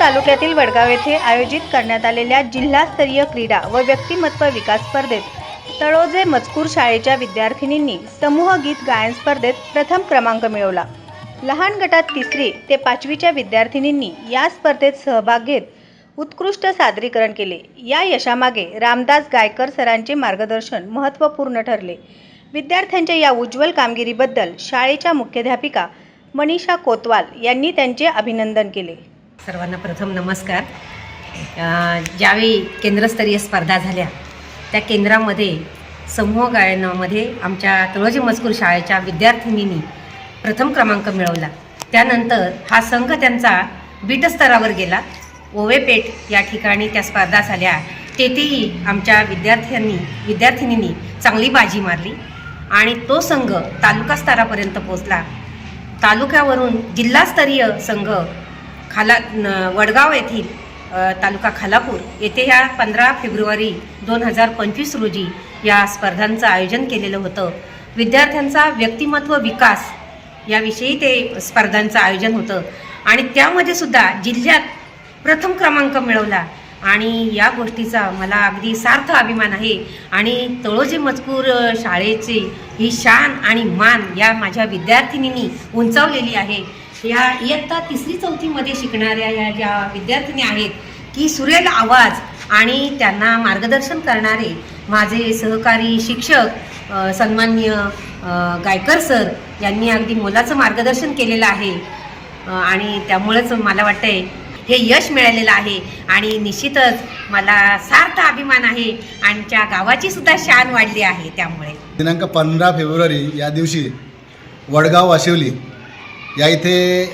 तालुक्यातील वडगाव येथे आयोजित करण्यात आलेल्या जिल्हास्तरीय क्रीडा व व्यक्तिमत्व विकास स्पर्धेत तळोजे मजकूर शाळेच्या विद्यार्थिनींनी समूह गीत गायन स्पर्धेत प्रथम क्रमांक मिळवला. लहान गटात तिसरी ते पाचवीच्या विद्यार्थिनींनी या स्पर्धेत सहभाग घेत उत्कृष्ट सादरीकरण केले. या यशामागे रामदास गायकर सरांचे मार्गदर्शन महत्त्वपूर्ण ठरले. विद्यार्थ्यांच्या या उज्ज्वल कामगिरीबद्दल शाळेच्या मुख्याध्यापिका मनीषा कोतवाल यांनी त्यांचे अभिनंदन केले. सर्वांना प्रथम नमस्कार. ज्यावेळी केंद्रस्तरीय स्पर्धा झाल्या त्या केंद्रामध्ये समूह गायनामध्ये आमच्या तळोजी मजकूर शाळेच्या विद्यार्थिनींनी प्रथम क्रमांक मिळवला. त्यानंतर हा संघ त्यांचा बीटस्तरावर गेला. ओवेपेठ या ठिकाणी त्या स्पर्धा झाल्या. तेथेही आमच्या विद्यार्थ्यांनी विद्यार्थिनींनी चांगली बाजी मारली आणि तो संघ तालुका स्तरापर्यंत पोचला तालुक्यावरून जिल्हास्तरीय संघ खाला वडगाव येथील तालुका खालापूर येथे ह्या पंधरा फेब्रुवारी दोन हजार पंचवीस रोजी या स्पर्धांचं आयोजन केलेलं होतं. विद्यार्थ्यांचा व्यक्तिमत्व विकास याविषयी ते स्पर्धांचं आयोजन होतं. आणि त्यामध्ये सुद्धा जिल्ह्यात प्रथम क्रमांक मिळवला. आणि या गोष्टीचा मला अगदी सार्थ अभिमान आहे. आणि तळोजी मजकूर शाळेची ही शान आणि मान या माझ्या विद्यार्थिनींनी उंचावलेली आहे. या इयत्ता तिसरी चौथीमध्ये शिकणाऱ्या या ज्या विद्यार्थिनी आहेत की सुरेल आवाज आणि त्यांना मार्गदर्शन करणारे माझे सहकारी शिक्षक सन्मान्य गायकर सर यांनी अगदी मोलाचं मार्गदर्शन केलेलं आहे. आणि त्यामुळेच मला वाटतंय हे यश मिळालेलं आहे आणि निश्चितच मला सार्थ अभिमान आहे. आणि त्या गावाची सुद्धा शान वाढली आहे त्यामुळे. दिनांक पंधरा फेब्रुवारी या दिवशी वडगाव वाशिवली या इथे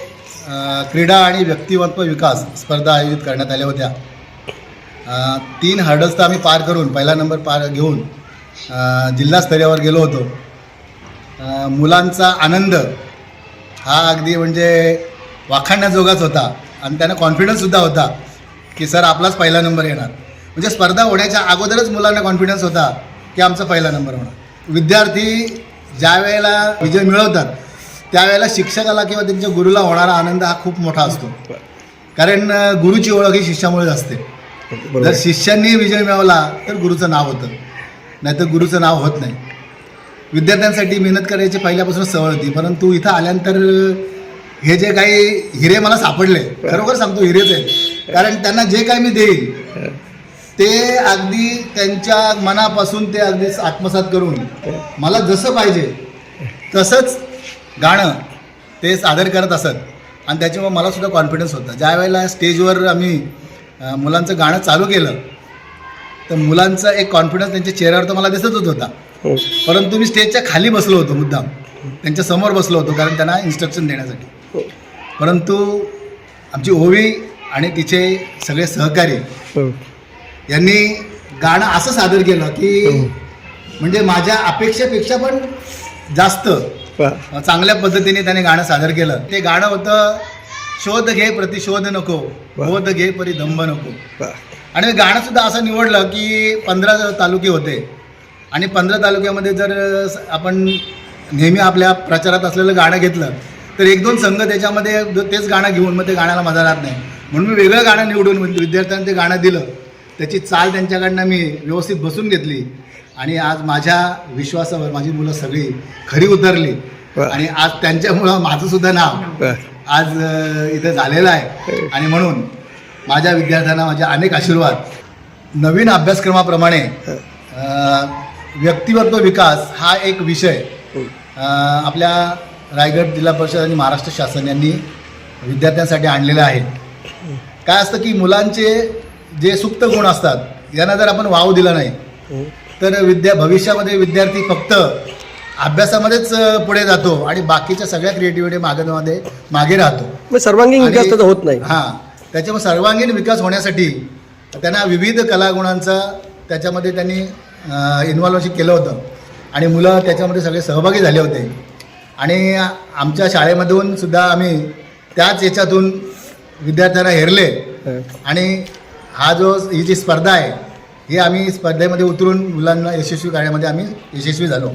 क्रीडा आणि व्यक्तिमत्व विकास स्पर्धा आयोजित करण्यात आल्या होत्या. तीन हर्डल्स तर आम्ही पार करून पहिला नंबर पार घेऊन अ, जिल्हास्तरावर गेलो होतो. मुलांचा आनंद हा अगदी म्हणजे वाखाणण्याजोगाच होता आणि त्यांना कॉन्फिडन्ससुद्धा होता की सर आपलाच पहिला नंबर येणार. म्हणजे स्पर्धा होण्याच्या अगोदरच मुलांना कॉन्फिडन्स होता की आमचा पहिला नंबर होणार. विद्यार्थी ज्या वेळेला विजय मिळवतात त्यावेळेला शिक्षकाला किंवा त्यांच्या गुरुला होणारा आनंद हा खूप मोठा असतो. कारण गुरुची ओळख ही शिष्यामुळेच असते. जर शिष्यांनी विजय मिळवला तर गुरुचं नाव होतं. नाहीतर गुरुचं नाव होत नाही. विद्यार्थ्यांसाठी मेहनत करायची पहिल्यापासून सवय होती. परंतु इथं आल्यानंतर हे जे काही हिरे मला सापडले खरोखर सांगतो हिरेच आहेत. कारण त्यांना जे काही मी देईल ते अगदी त्यांच्या मनापासून ते अगदी आत्मसात करून मला जसं पाहिजे तसंच गाणं ते सादर करत असत. आणि त्याच्यामुळे मला सुद्धा कॉन्फिडन्स होता. ज्या वेळेला स्टेजवर आम्ही मुलांचं गाणं चालू केलं तर मुलांचा एक कॉन्फिडन्स त्यांच्या चेहऱ्यावर तर मला दिसतच होता. परंतु मी स्टेजच्या खाली बसलो होतो मुद्दाम. त्यांच्यासमोर बसलो होतो कारण त्यांना इन्स्ट्रक्शन देण्यासाठी. परंतु आमची ओवी आणि तिचे सगळे सहकारी यांनी गाणं असं सादर केलं की म्हणजे माझ्या अपेक्षेपेक्षा पण जास्त चांगल्या पद्धतीने त्याने गाणं सादर केलं. ते गाणं होतं शोध घे प्रतिशोध नको बोध घे परी दंभ नको आणि गाणं सुद्धा असं निवडलं की पंधरा तालुके होते. आणि पंधरा तालुक्यामध्ये जर आपण नेहमी आपल्या प्रचारात असलेलं गाणं घेतलं तर एक दोन संघ त्याच्यामध्ये तेच गाणं घेऊन मग ते गाण्याला मजा राहत नाही. म्हणून मी वेगळं गाणं निवडून विद्यार्थ्यांना ते गाणं दिलं. त्याची चाल त्यांच्याकडनं मी व्यवस्थित बसून घेतली. आणि आज माझ्या विश्वासावर माझी मुलं सगळी खरी उतरली. आणि आज त्यांच्यामुळं माझं सुद्धा नाव आज इथं झालेलं आहे. आणि म्हणून माझ्या विद्यार्थ्यांना माझे अनेक आशीर्वाद. नवीन अभ्यासक्रमाप्रमाणे व्यक्तिमत्व विकास हा एक विषय अ, आपल्या रायगड जिल्हा परिषद आणि महाराष्ट्र शासन यांनी विद्यार्थ्यांसाठी आणलेलं आहे. काय असतं की मुलांचे जे सुप्त गुण असतात यांना जर आपण वाव दिला नाही तर विद्या भविष्यामध्ये विद्यार्थी फक्त अभ्यासामध्येच पुढे जातो आणि बाकीच्या सगळ्या क्रिएटिव्हिटी मागण्यामध्ये मागे राहतो. मग सर्वांगीण विकास त्याचा होत नाही. हां त्याच्यामुळे सर्वांगीण विकास होण्यासाठी त्यांना विविध कलागुणांचा त्याच्यामध्ये त्यांनी इन्व्हॉल्वशिप केलं होतं. आणि मुलं त्याच्यामध्ये सगळे सहभागी झाले होते. आणि आमच्या शाळेमधून सुद्धा आम्ही त्याच याच्यातून विद्यार्थ्यांना हेरले. आणि हा जो ही जी स्पर्धा आहे ही आम्ही स्पर्धेमध्ये उतरून मुलांना यशस्वी करण्यामध्ये आम्ही यशस्वी झालो.